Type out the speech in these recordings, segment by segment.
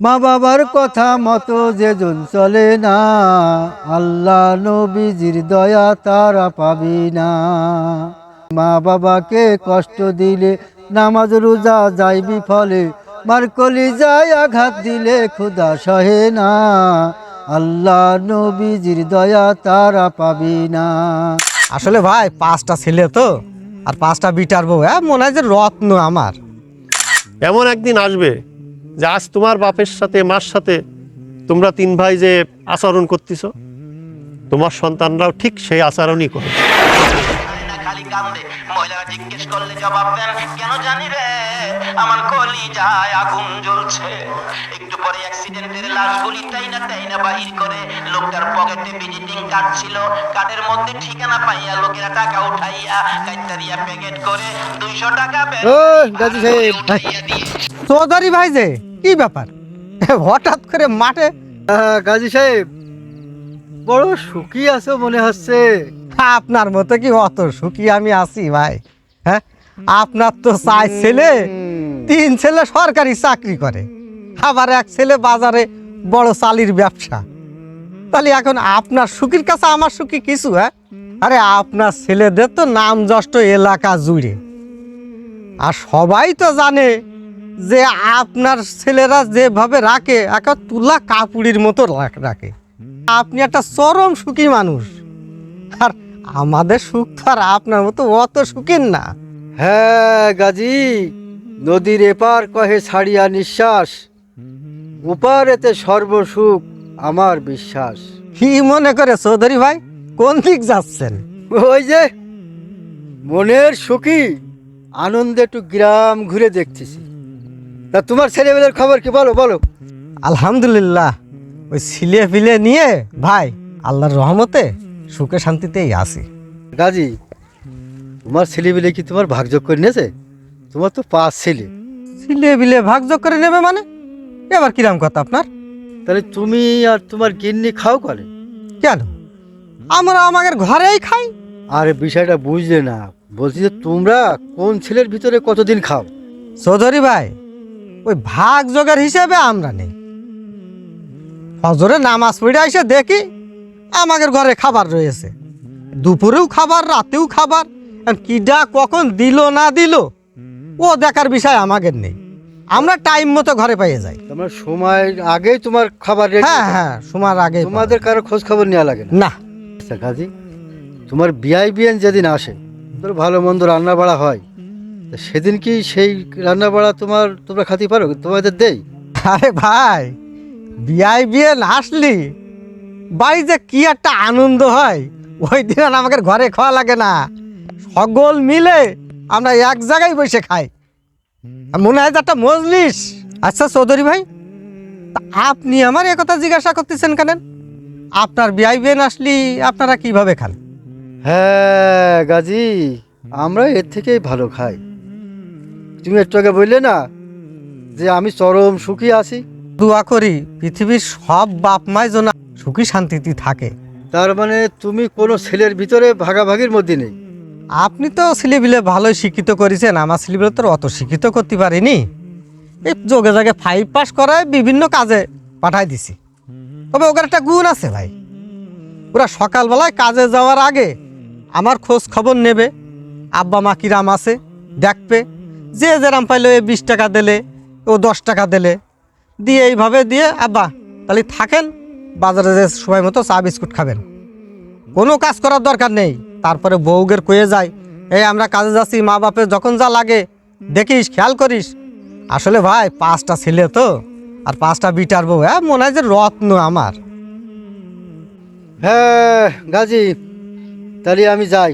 মা বাবার কথা মতো যে জন চলে না আল্লাহ নবীজির দয়া তারা পাবি না। মা বাবাকে কষ্ট দিলে নামাজ রোজা যাইবি ফলে মার কলি যায় আঘাত দিলে খুদা সহে না। আল্লাহ নবীজির দয়া তারা পাবি না। আসলে ভাই পাঁচটা ছেলে তো আর পাঁচটা বিটার বউ হ্যাঁ? মনে হয় যে রত্ন আমার। এমন একদিন আসবে যে আজ তোমার বাপের সাথে মার সাথে তোমরা তিন ভাই যে আচরণ করতেছ তোমার সন্তানরাও ঠিক সেই আচরণই করে। না খালি কান্দে মহিলারা জিজ্ঞেস করলে জবাব দেন কেন জানি রে আমার কলি যায় আগুন জ্বলছে। একটু পরে অ্যাক্সিডেন্টের লাশগুলি তাই না তাই না বাহির করে লোকটার পকেটে ভিজিটিং কার্ড ছিল। কার্ডের মধ্যে ঠিকানা পাইয়া লোকেরা টাকা উঠাইয়া প্যাকেট করে দুইশো টাকা চৌধুরী ভাই যে। কি ব্যাপার? হঠাৎ করে মাঠে গাজী সাহেব বড় সুখী আছো মনে হচ্ছে। আপনার মতো কি অত সুখী আমি আছি ভাই? হ্যাঁ? আপনার তো চার ছেলে তিন ছেলে সরকারি চাকরি করে। আবার এক ছেলে বাজারে বড় চালির ব্যবসা। তাহলে এখন আপনার সুখীর কাছে আমার সুখী কিছু হ্যাঁ? আরে আপনার ছেলেদের তো নাম যষ্ট এলাকা জুড়ে। আর সবাই তো জানে যে আপনার ছেলেরা যেভাবে রাখে একা তুলা কাপুড়ির মতো রাখ- রাখে। আপনি একটা চরম সুখী মানুষ। আর আমাদের সুখ তো আর আপনার মতো অত সুখের না। হ্যাঁ গাজী নদীর এপার কহে ছাড়িয়া নিঃশ্বাস। উপারেতে সর্বসুখ আমার বিশ্বাস। কি মনে করে চৌধুরী ভাই? কোন দিক যাচ্ছেন? ওই যে মনের সুখী আনন্দে একটু গ্রাম ঘুরে দেখতেছি। তা তোমার ছেলেবেলের খবর কি? বলো বলো। আলহামদুলিল্লাহ। ওই ছিলে ফিলে নিয়ে ভাই আল্লাহর রহমতে সুখে শান্তিতেই আছি। গাজী তোমার ছেলে ছেলেবেলে কি তোমার ভাগযোগ করে নিয়েছে? তোমার তো পাঁচ ছেলে। ছিলে বিলে ভাগযোগ করে নেবে মানে? এবার কিরাম কথা আপনার? তাহলে তুমি আর তোমার গিন্নি খাও করে কেন? আমরা আমাদের ঘরেই খাই। আরে বিষয়টা বুঝলে না। বলছি যে তোমরা কোন ছেলের ভিতরে কতদিন খাও? চৌধুরী ভাই ওই ভাগ জোগাড় হিসেবে আমরা নেই। ফজরে নামাজ পড়ে এসে দেখি আমাদের ঘরে খাবার রয়েছে। দুপুরেও খাবার রাতেও খাবার। আর কিডা কখন দিল না দিল ও দেখার বিষয় আমাদের নেই। আমরা টাইম মতো ঘরে পেয়ে যাই। তোমার সময় আগেই তোমার খাবার হ্যাঁ হ্যাঁ সময় আগে তোমাদের কারও খোঁজ খবর নেওয়া লাগে না। আচ্ছা গাজী তোমার বিআই বিএন যেদিন আসে তোর ভালো মন্দ রান্না বাড়া হয়। তা সেদিন কি সেই রান্না বাড়া তোমার তোমরা খাতে পারো? তোমাদের দেই। আরে ভাই বিয়াই বিয়ে না আসলি বাড়ি যে কি একটা আনন্দ হয়। ওই দিন আর আমাদের ঘরে খাওয়া লাগে না। সকল মিলে আমরা এক জায়গায় বসে খাই। মনে হয় একটা মজলিস। আচ্ছা চৌধুরী ভাই তা আপনি আমার কথা জিজ্ঞাসা করতেছেন কেন? আপনার বিয়াই বিয়ে আসলি আপনারা কীভাবে খান? হ্যাঁ গাজী আমরা এর থেকেই ভালো খাই। তুমি একটু আগে বললে না যে আমি চরম সুখী আছি। দোয়া করি পৃথিবীর সব বাপ মায় যেন সুখী শান্তিতে থাকে। তার মানে তুমি কোনো ছেলের ভিতরে ভাগাভাগির মধ্যে নেই? আপনি তো ছেলেবিলে ভালোই শিক্ষিত করেছেন আমার ছেলেবিলে তো অত শিক্ষিত করতে পারিনি। এই যোগে যোগে ফাইভ পাস করায় বিভিন্ন কাজে পাঠাই দিছি। তবে ওখানে একটা গুণ আছে ভাই। ওরা সকালবেলায় কাজে যাওয়ার আগে আমার খোঁজ খবর নেবে আব্বা মা কিরাম আছে দেখবে। যে যেরাম পাইলো এ বিশ টাকা দিলে, ও দশ টাকা দিলে। দিয়ে এইভাবে দিয়ে, আব্বা, তাহলে থাকেন, বাজারে যে সময় মতো চা বিস্কুট খাবেন। কোনো কাজ করার দরকার নেই। তারপরে বউগের কয়ে যায়, এই আমরা কাজে যাচ্ছি মা বাপের যখন যা লাগে, দেখিস, খেয়াল করিস। আসলে ভাই, পাঁচটা ছেলে তো, আর পাঁচটা বিটার বউ হ্যাঁ মনে হয় যে রত্ন আমার। হ্যাঁ গাজী, তাহলে আমি যাই।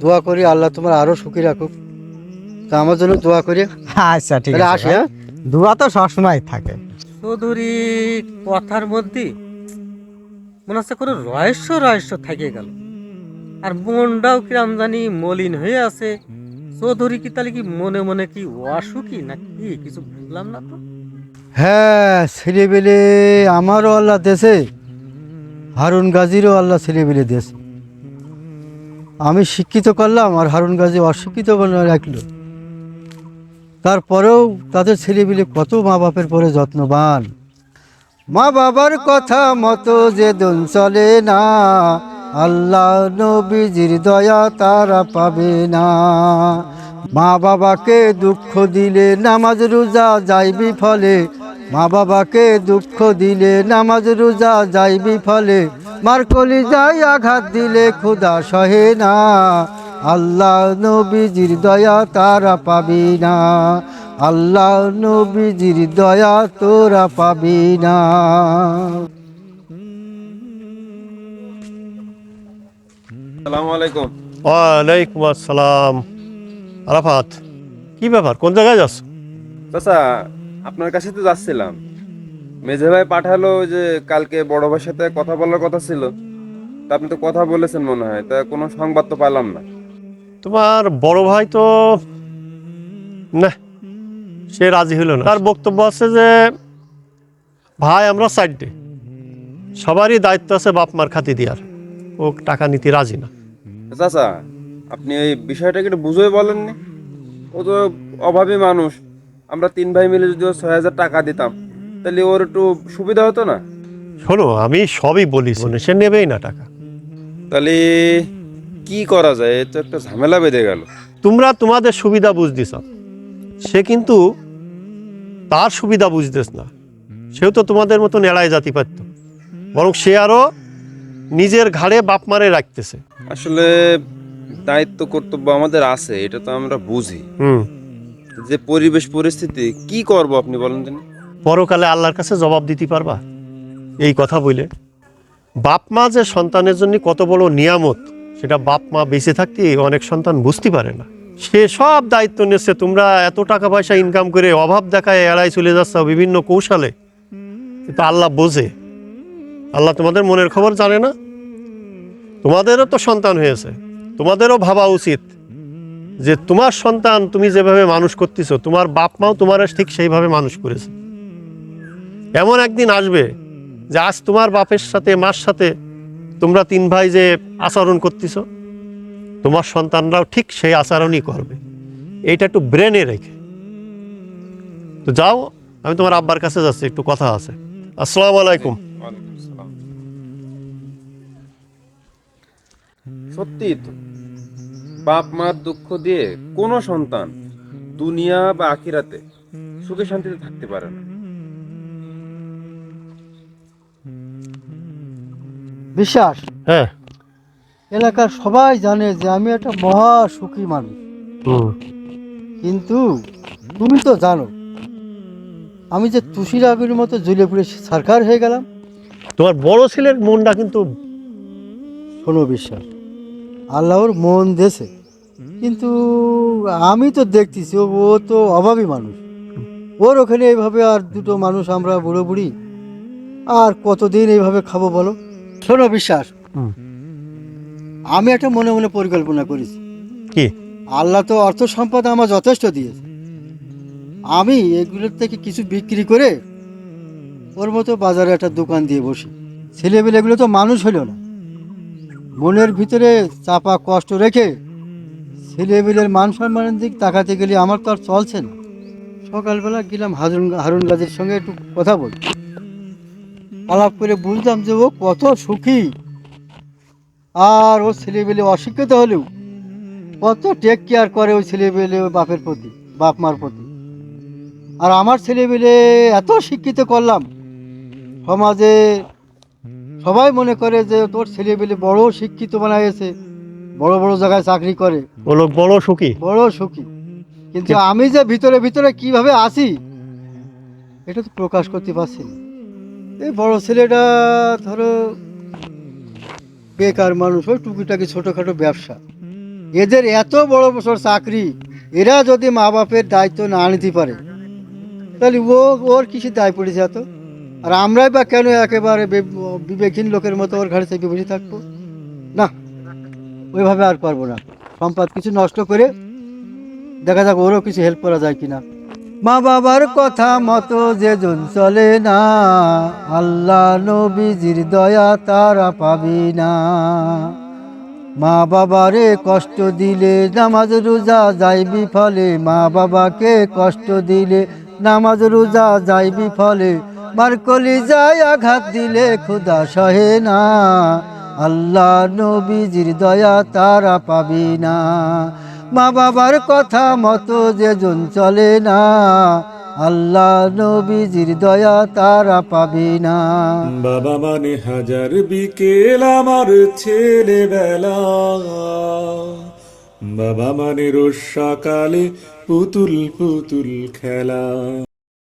দোয়া করি আল্লাহ তোমার আরও সুখী রাখুক। তা আমার জন্য দোয়া করি। আচ্ছা ঠিক আছে। আসি হ্যাঁ? দুয়া তো সবসময় থাকে। চৌধুরী কথার মধ্যে মনে হচ্ছে কোনো রহস্য রহস্য থেকে গেল। আর মনটাও কিরাম জানি মলিন হয়ে আছে। চৌধুরী কি তাহলে কি মনে মনে কি অসুখী না কি কিছু বুঝলাম না তো। হ্যাঁ ছেলেবেলে আমারও আল্লাহ দেশে হারুন গাজীরও আল্লাহ ছেলেবেলে দেশে আমি শিক্ষিত করলাম আর হারুন গাজী অশিক্ষিত বলে রাখল। তারপরেও তাদের ছেলেপিলে কত মা বাপের পরে যত্নবান। মা বাবার কথা মতো যে দিন চলে না, আল্লাহ নবীজির দয়া তারা পাবে না। মা বাবাকে দুঃখ দিলে নামাজ রোজা যাইবি ফলে মা বাবাকে দুঃখ দিলে নামাজ রোজা যাইবি ফলে মার কলি যাই আঘাত দিলে ক্ষুদা সহে না। আল্লাহ নবীজির দয়া তারা পাবি না। আল্লাহ নবীজির দয়া তোরা পাবি না। ওয়ালাইকুম আসসালাম। আরাফাত কি ব্যাপার? কোন জায়গায় যাচ্ছ চাচা আপনার কাছে তো যাচ্ছিলাম। মেজে ভাই পাঠালো যে কালকে বড় ভাইয়ের সাথে কথা বলার কথা ছিল। তা আপনি তো কথা বলেছেন মনে হয় তা কোনো সংবাদ তো পেলাম না। তোমার বড় ভাই তো না সে রাজি হলো না। তার বক্তব্য আছে যে ভাই আমরা সাইডে সবারই দায়িত্ব আছে বাপ মার খাতি দেওয়ার। ও টাকা নিতে রাজি না। চাচা আপনি এই বিষয়টাকে একটু বুঝোই বলেননি? ও তো অভাবী মানুষ। আমরা তিন ভাই মিলে যদি ওর ছয় হাজার টাকা দিতাম তাহলে ওর একটু সুবিধা হতো না? শোনো আমি সবই বলি শোনে সে নেবেই না টাকা। তাহলে কি করা যায়? এ তো একটা ঝামেলা বেঁধে গেল। তোমরা তোমাদের সুবিধা বুঝতেছ। সে কিন্তু তার সুবিধা বুঝতেছ না। সেও তো তোমাদের মতন এড়ায় জাতি পারত বরং সে আরও নিজের ঘাড়ে বাপ মারে রাখতেছে। আসলে দায়িত্ব কর্তব্য আমাদের আছে এটা তো আমরা বুঝি। হুম। যে পরিবেশ পরিস্থিতি কি করব আপনি বলেন দিন পরকালে আল্লাহর কাছে জবাব দিতে পারবা? এই কথা বলে বাপ মা যে সন্তানের জন্য কত বড় নিয়ামত সেটা বাপ মা বেঁচে থাকতে অনেক সন্তান বুঝতে পারে না। সে সব দায়িত্ব নিচ্ছে তোমরা এত টাকা পয়সা ইনকাম করে অভাব দেখায় এড়াই চলে যাচ্ছ বিভিন্ন কৌশলে। কিন্তু আল্লাহ বোঝে। আল্লাহ তোমাদের মনের খবর জানে না। তোমাদেরও তো সন্তান হয়েছে। তোমাদেরও ভাবা উচিত যে তোমার সন্তান তুমি যেভাবে মানুষ করতেছো, তোমার বাপ মাও তোমার ঠিক সেইভাবে মানুষ করেছে। এমন একদিন আসবে যে আজ তোমার বাপের সাথে, মার সাথে তোমরা তিন ভাই যে আচরণ করতেছ, তোমার সন্তানরাও ঠিক সেই আচরণই করবে। এইটা একটু ব্রেনে রেখে। তো যাও, আমি তোমার আব্বার কাছে যাচ্ছি, একটু কথা আছে। আসসালামু আলাইকুম। সত্যি বাপ মার দুঃখ দিয়ে কোনো সন্তান দুনিয়া বা আখিরাতে সুখে শান্তিতে থাকতে পারে না। বিশ্বাস? হ্যাঁ। এলাকার সবাই জানে যে আমি একটা মহা সুখী মানুষ। কিন্তু তুমি তো জানো আমি যে তুষির আবির মতো জ্বলে পুড়ে সরকার হয়ে গেলাম। তোমার বড় ছেলের মনটা কিন্তু শোনো বিশ্বাস আল্লাহর মন দেশে কিন্তু আমি তো দেখতেছি ও ও তো অভাবী মানুষ। ওর ওখানে এইভাবে আর দুটো মানুষ আমরা বুড়ো বুড়ি আর কতদিন এইভাবে খাব বলো? শোনো বিশ্বাস। আমি একটা মনে মনে পরিকল্পনা করেছি। কি? আল্লাহ তো অর্থ সম্পদ আমার যথেষ্ট দিয়েছে। আমি এগুলোর থেকে কিছু বিক্রি করে ওর মতো বাজারে একটা দোকান দিয়ে বসি। ছেলেবেলেগুলো তো মানুষ হলো না। মনের ভিতরে চাপা কষ্ট রেখে ছেলেবেলের মান সম্মানের দিক তাকাতে গেলে আমার তো আর চলছে না। সকালবেলা গেলাম হারুন হারুন গাজীর সঙ্গে একটু কথা বল। আলাপ করে বুঝলাম যে ও কত সুখী। আর ও ছেলেবেলে অশিক্ষিত হলেও কত টেক কেয়ার করে ওই ছেলেবেলে ওই বাপের প্রতি বাপ মার প্রতি। আর আমার ছেলেবেলে এত শিক্ষিত করলাম। সমাজে সবাই মনে করে যে তোর ছেলেবেলে বড় শিক্ষিত বানাইছে বড় বড় জায়গায় চাকরি করে। বড় সুখী। বড় সুখী। কিন্তু আমি যে ভিতরে ভিতরে কীভাবে আছি এটা তো প্রকাশ করতে পারছি না। এই বড় ছেলেটা ধরো বেকার মানুষ, ওই টুকিটাকি ছোটোখাটো ব্যবসা। এদের এত বড় বছর চাকরি, এরা যদি মা বাপের দায়িত্ব না নিতে পারে, তাহলে ও, ওর কিসের দায় পড়েছে এত আর আমরাই বা কেন একেবারে বিবেকহীন লোকের মতো ওর ঘাড়ে চেপে বসে থাকব? না, ওইভাবে আর পারব না। সম্পদ কিছু নষ্ট করে দেখা যাক ওরও কিছু হেল্প করা যায় কিনা। মা বাবার কথা মতো যে জন চলে না, আল্লাহ নবীজির দয়া তারা পাবি না। মা বাবারে কষ্ট দিলে নামাজ রোজা যাইবি ফলে মা বাবাকে কষ্ট দিলে নামাজ রোজা যাইবি ফলে মার কলি যায় আঘাত দিলে খুদা সহে না, আল্লাহ নবীজির দয়া তারা পাবি না। মা বাবার কথা মতো যে যেজন চলে না, আল্লাহ নবীজির দয়া তারা পাবে না। বাবা মানে হাজার বিকেল আমার ছেলেবেলা। বাবা মানে রোজ সকালে পুতুল পুতুল খেলা।